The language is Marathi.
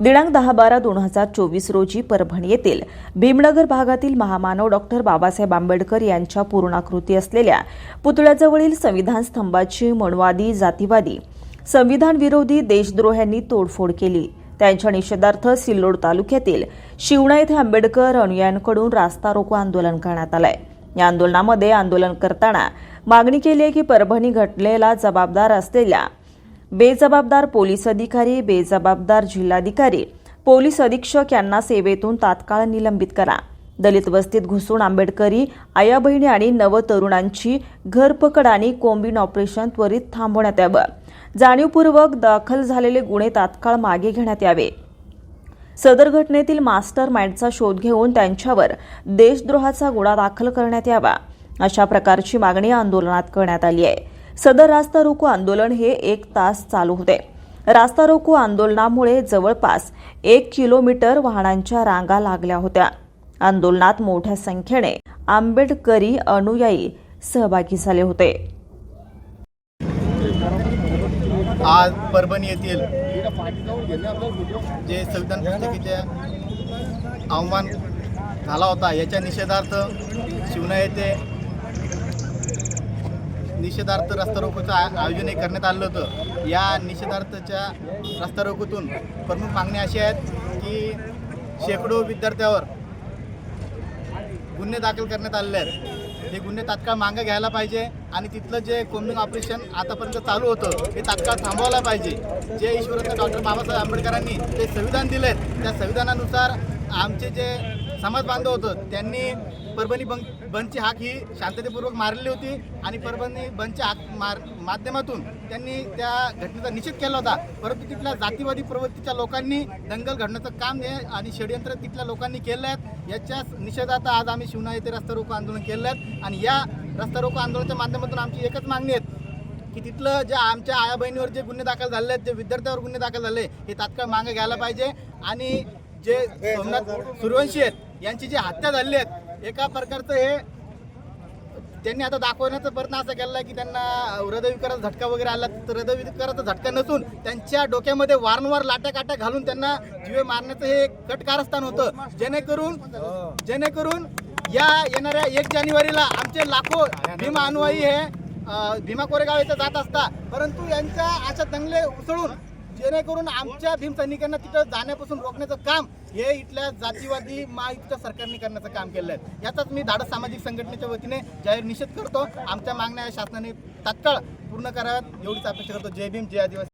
दिनांक दहा बारा दोन हजार चोवीस रोजी परभणी येथील भीमनगर भागातील महामानव डॉक्टर बाबासाहेब आंबेडकर यांच्या पूर्णाकृती असलेल्या पुतळ्याजवळील संविधान स्तंभाची मणवादी जातीवादी संविधान विरोधी देशद्रोह्यांनी तोडफोड केली. त्यांच्या निषेधार्थ सिल्लोड तालुक्यातील शिवणा येथे आंबेडकर अनुयायांकडून रास्ता रोको आंदोलन करण्यात आलंय. या आंदोलनामध्ये आंदोलन करताना मागणी केली आहे की परभणी घटनेला जबाबदार असलेल्या बेजबाबदार पोलीस अधिकारी बेजबाबदार जिल्हाधिकारी पोलीस अधीक्षक यांना सेवेतून तात्काळ निलंबित करा. दलित वस्तीत घुसून आंबेडकरी आया बहिणी आणि नवतरुणांची घरपकड आणि कोंबिन ऑपरेशन त्वरित थांबवण्यात यावं. जाणीवपूर्वक दाखल झालेले गुन्हे तात्काळ मागे घेण्यात यावे. सदर घटनेतील मास्टर माइंडचा शोध घेऊन त्यांच्यावर देशद्रोहाचा गुन्हा दाखल करण्यात यावा. अशा प्रकारची मागणी आंदोलनात करण्यात आली आहे. सदर रास्ता रोको आंदोलन हे एक तास चालू होते. रास्ता रोको आंदोलनामुळे जवळपास एक किलोमीटर वाहनांच्या रांगा लागल्या होत्या. आंदोलनात मोठ्या संख्येने आंबेडकरी अनुयायी सहभागी झाले होते. आज परभणी येथील जे संविधान पुस्तकीचे आव्हान झाला होता याच्या निषेधार्थ शिवना येथे निषेधार्थ रस्ता रोकोचं आ- आयोजनही करण्यात आलं होतं. या निषेधार्थच्या रस्ता रोकोतून प्रमुख मागण्या अशा आहेत की शेकडो विद्यार्थ्यावर गुन्हे दाखल करण्यात आलेले आहेत. हे गुन्हे तात्काळ मागं घ्यायला पाहिजे आणि तिथलं जे कोम्बिंग ऑपरेशन आतापर्यंत चालू होतं हे तात्काळ थांबवायला पाहिजे. जे ईश्वररत्न डॉक्टर बाबासाहेब आंबेडकरांनी ते संविधान दिलेत त्या संविधानानुसार आमचे जे समाज बांधव होतं. त्यांनी परभणी बंद बंदची हाक ही शांततेपूर्वक मारली होती आणि परभणी बंदच्या हाक मार माध्यमातून त्यांनी त्या घटनेचा निषेध केला होता. परंतु तिथल्या जातीवादी प्रवृत्तीच्या लोकांनी दंगल घडण्याचं काम हे आणि षडयंत्र तिथल्या लोकांनी केलं आहेत याच्या निषेधात आज आम्ही शिवना येथे रस्ता रोको आंदोलन केलं आहे आणि या रस्ता रोको आंदोलनाच्या माध्यमातून आमची एकच मागणी आहे की तिथलं जे आमच्या आया बहिणीवर जे गुन्हे दाखल झाले आहेत जे विद्यार्थ्यावर गुन्हे दाखल झाले हे तात्काळ मागं घ्यायला पाहिजे. आणि जे सोमनाथ सूर्यवंशी आहेत यांची जी हत्या झाली आहेत एका प्रकारचं हे त्यांनी आता दाखवण्याचा प्रयत्न असा केला की त्यांना हृदयविकाराचा झटका वगैरे आला तर हृदयविकाराचा झटका नसून त्यांच्या डोक्यामध्ये वारंवार लाट्या काट्या घालून त्यांना जीवे मारण्याचं हे कट कारस्थान होतं. जेणेकरून जेणेकरून या येणाऱ्या एक जानेवारीला आमचे लाखो भीमा अनुयायी हे भीमा कोरेगाव इथं जात असता परंतु यांच्या अशा दंगले उसळून जेणेकरून आमच्या भीमसैनिकांना तिथं जाण्यापासून रोखण्याचं काम हे इथल्या जातीवादी महायुक्त सरकारने करण्याचं काम केलं आहे याचाच मी धाडस सामाजिक संघटनेच्या वतीने जाहीर निषेध करतो. आमच्या मागण्या शासनाने तात्काळ पूर्ण कराव्यात. एवढीच अपेक्षा करतो. जय भीम जय आदिवासी.